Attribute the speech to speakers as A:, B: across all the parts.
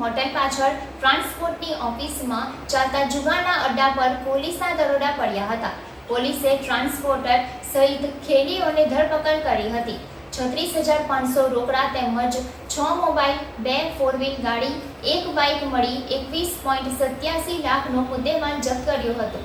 A: Hotel પાછળ ટ્રાન્સપોર્ટની ઓફિસમાં ચાલતા જુગાના અડ્ડા પર પોલીસના દરોડા પડ્યા હતા. પોલીસે ટ્રાન્સપોર્ટર સહિત ખેડીઓને ધરપકડ કરી હતી. છત્રીસ હજાર પાંચસો રોકડા તેમજ છ મોબાઈલ, બે ફોર ગાડી, એક બાઇક મળી એકવીસ પોઈન્ટ સત્યાસી લાખનો મુદ્દેમાલ જપ્ત કર્યો હતો.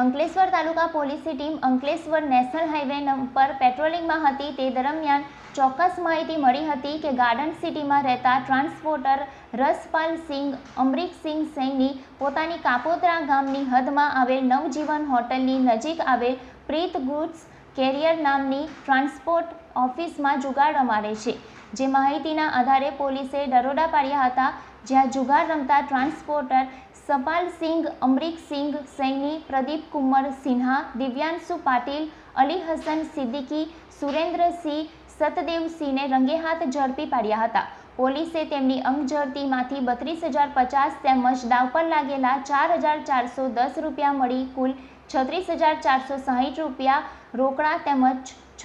A: અંકલેશ્વર તાલુકા પોલીસની ટીમ અંકલેશ્વર નેશનલ હાઈવે પર પેટ્રોલિંગમાં હતી. તે દરમિયાન ચોક્કસ માહિતી મળી હતી કે ગાર્ડન સિટીમાં રહેતા ટ્રાન્સપોર્ટર રસપાલ સિંઘ અમરીકસિંહ સૈની પોતાની કાપોદ્રા ગામની હદમાં આવેલ નવજીવન હોટલની નજીક આવેલ પ્રીત ગુડ્સ કેરિયર નામની ટ્રાન્સપોર્ટ ઓફિસમાં જુગાડ અમારે છે. જે માહિતીના આધારે પોલીસે દરોડા પાડ્યા હતા. જ્યાં જુગાર રમતા ટ્રાન્સપોર્ટર સપાલસિંહ અમરીકસિંહ સૈની પ્રદીપ કુમાર સિન્હા, દિવ્યાંશુ પાટીલ, અલી હસન સિદ્દીકી સુરેન્દ્રસિંહ સતદેવસિંહને રંગેહાથ ઝડપી પાડ્યા હતા. પોલીસે તેમની અંગઝડતીમાંથી બત્રીસ હજાર પચાસ તેમજ દાવ પર લાગેલા ચાર હજાર ચારસો દસ રૂપિયા મળી કુલ છત્રીસ હજાર ચારસો સાહીઠ રૂપિયા રોકડા તેમજ છ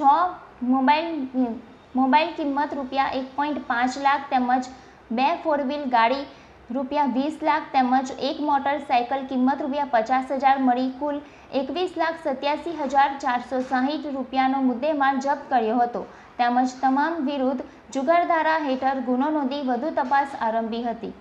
A: મોબાઈલ મોબાઈલ કિંમત રૂપિયા એક પોઈન્ટ પાંચ લાખ તેમજ બે ફોર વ્હીલ ગાડી રૂપિયા વીસ લાખ તેમજ એક મોટરસાઇકલ કિંમત રૂપિયા પચાસ હજાર મળી. કુલ એકવીસ લાખ સત્યાસી હજાર ચારસો સાહીઠ રૂપિયાનો મુદ્દેમાલ જપ્ત કર્યો હતો. તેમજ તમામ વિરુદ્ધ જુગારધારા હેઠળ ગુનો નોંધી વધુ તપાસ આરંભી હતી.